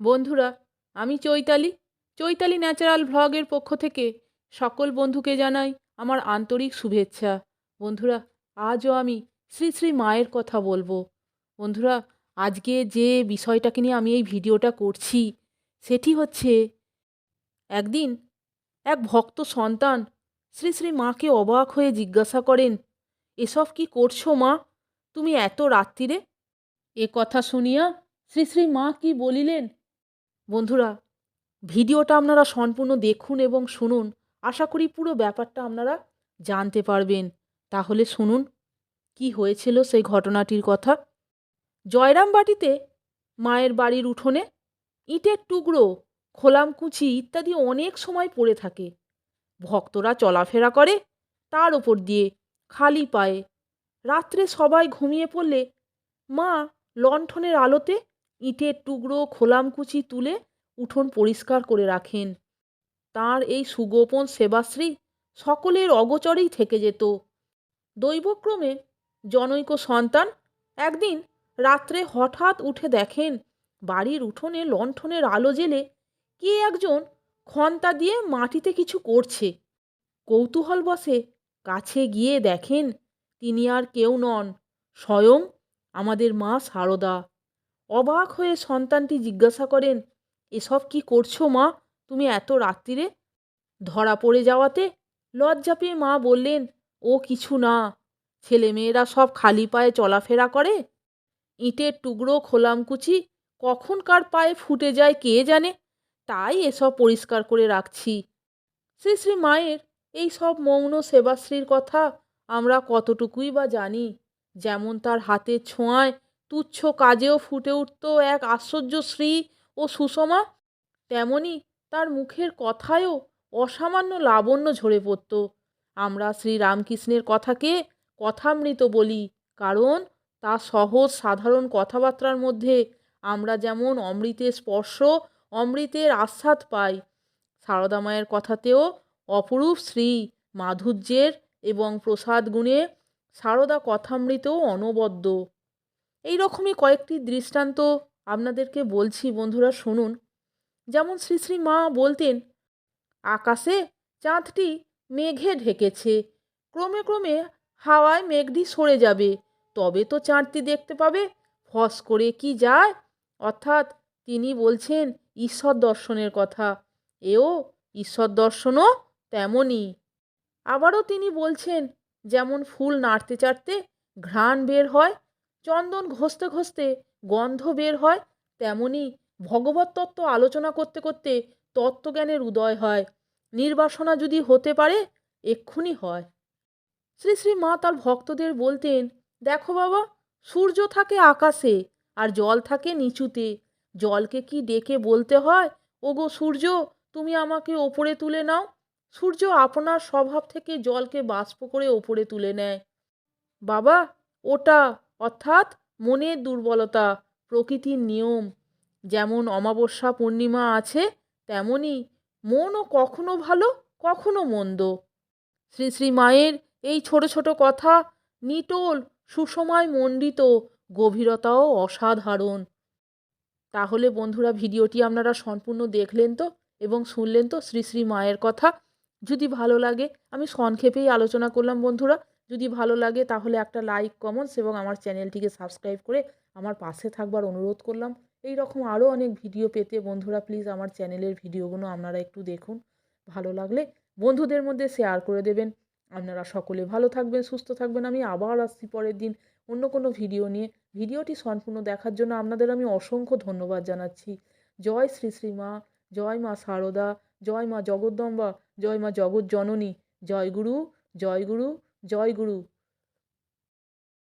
বন্ধুরা, আমি চৈতালি। চৈতালি ন্যাচারাল ভ্লগের পক্ষ থেকে সকল বন্ধুকে জানাই আমার আন্তরিক শুভেচ্ছা। বন্ধুরা, আজও আমি শ্রী শ্রী মায়ের কথা বলব। বন্ধুরা, আজকে যে বিষয়টাকে নিয়ে আমি এই ভিডিওটা করছি, সেটি হচ্ছে একদিন এক ভক্ত সন্তান শ্রী শ্রী মাকে অবাক হয়ে জিজ্ঞাসা করেন, এসব কি করছ মা? তুমি এত রাত্রিরে এ কথা শুনিয়া শ্রী শ্রী মা কি বলিলেন বন্ধুরা, ভিডিওটা আপনারা সম্পূর্ণ দেখুন এবং শুনুন। আশা করি পুরো ব্যাপারটা আপনারা জানতে পারবেন। তাহলে শুনুন, কি হয়েছিল সেই ঘটনাটির কথা। জয়রামবাটিতে মায়ের বাড়ির উঠোনে ইটের টুকরো, খোলামকুচি ইত্যাদি অনেক সময় পড়ে থাকে। ভক্তরা চলাফেরা করে তার ওপর দিয়ে, খালি পায়ে। রাত্রে সবাই ঘুমিয়ে পড়লে মা লণ্ঠনের আলোতে ইটের টুকরো খোলামকুচি তুলে উঠোন পরিষ্কার করে রাখেন। তার এই সুগোপন সেবাশ্রী সকলের অগোচরেই থেকে যেত। দৈবক্রমে জনৈক সন্তান একদিন রাত্রে হঠাৎ উঠে দেখেন বাড়ির উঠোনে লণ্ঠনের আলো জেলে কে একজন খন্তা দিয়ে মাটিতে কিছু করছে। কৌতূহল বসে কাছে গিয়ে দেখেন তিনি আর কেউ নন, স্বয়ং আমাদের মা সারদা। অবাক হয়ে সন্তানটি জিজ্ঞাসা করেন, এসব কি করছ মা? তুমি এত রাত্রিরে ধরা পড়ে যাওয়াতে? লজ্জা পেয়ে মা বললেন, ও কিছু না। ছেলেমেয়েরা সব খালি পায়ে চলাফেরা করে। ইটের টুকরো, খোলামকুচি কখন কার পায়ে ফুটে যায় কে জানে? তাই এসব পরিষ্কার করে রাখছি। শ্রী শ্রী মায়ের, এই সব মৌন সেবাশ্রীর কথা আমরা কতটুকুই বা জানি। যেমন তার হাতের ছোঁয়ায় তুচ্ছ কাজেও ফুটে উঠত এক আশ্চর্য শ্রী ও সুষমা। তেমনি তার মুখের কথায়ও অসামান্য লাবণ্য ঝরে পড়ত। আমরা শ্রী রামকৃষ্ণের কথাকে কথামৃত বলি, কারণ তা সহজ সাধারণ কথাবার্তার মধ্যে আমরা যেমন অমৃতের স্পর্শ, অমৃতের আস্বাদ পাই। সারদা মায়ের কথাতেও অপরূপ শ্রী মাধুর্যের এবং প্রসাদ গুণে সারদা কথামৃতও অনবদ্য। এই রকমই কয়েকটি দৃষ্টান্ত আপনাদেরকে বলছি বন্ধুরা, শুনুন। যেমন শ্রী শ্রী মা বলতেন, আকাশে চাঁদটি মেঘে ঢেকেছে, ক্রমে ক্রমে হাওয়ায় মেঘটি সরে যাবে, তবে তো চাঁদটি দেখতে পাবে, ফস করে কি যায়? অর্থাৎ তিনি বলছেন, ঈশ্বর দর্শনের কথা, এও ঈশ্বর দর্শনও তেমনই। আবারও তিনি বলছেন, যেমন ফুল নাড়তে চাড়তে ঘ্রাণ বের হয় চন্দন ঘষতে ঘষতে গন্ধ বের হয়, তেমনি ভগবত তত্ত্ব আলোচনা করতে করতে তত্ত্বজ্ঞানের উদয় হয়। নির্বাসনা যদি হতে পারে, এক্ষুনি হয়। শ্রী শ্রী মা তার ভক্তদের বলতেন, দেখো বাবা, সূর্য থাকে আকাশে আর জল থাকে নিচুতে। জলকে কি ডেকে বলতে হয়? ওগো সূর্য, তুমি আমাকে ওপরে তুলে নাও। সূর্য আপনার স্বভাব থেকে জলকে বাষ্প করে ওপরে তুলে নেয়। বাবা, ওটা অর্থাৎ মনের দুর্বলতা, প্রকৃতির নিয়ম। যেমন অমাবস্যা পূর্ণিমা আছে, তেমনি মনও কখনো ভালো, কখনো মন্দ। শ্রী শ্রী মায়ের এই ছোট ছোট কথা নিটোল, সুসময় মণ্ডিত, গভীরতাও অসাধারণ। তাহলে বন্ধুরা, ভিডিওটি আপনারা সম্পূর্ণ দেখলেন তো এবং শুনলেন তো শ্রী শ্রী মায়ের কথা? যদি ভালো লাগে, আমি সংক্ষেপেই আলোচনা করলাম বন্ধুরা। যদি ভালো লাগে তাহলে একটা লাইক কমেন্টস এবং আমার চ্যানেলটিকে সাবস্ক্রাইব করে আমার পাশে থাকবার অনুরোধ করলাম। এই রকম আরও অনেক ভিডিও পেতে বন্ধুরা প্লিজ আমার চ্যানেলের ভিডিওগুলো আপনারা একটু দেখুন। ভালো লাগলে বন্ধুদের মধ্যে শেয়ার করে দেবেন। আপনারা সকলে ভালো থাকবেন, সুস্থ থাকবেন। আমি আবার আসছি পরের দিন অন্য কোনো ভিডিও নিয়ে। ভিডিওটি সম্পূর্ণ দেখার জন্য আপনাদের আমি অসংখ্য ধন্যবাদ জানাচ্ছি। জয় শ্রী শ্রী মা, জয় মা সারদা, জয় মা জগদ্দম্বা, জয় মা জগৎ জননী জয় গুরু জয় গুরু। জয় গুরু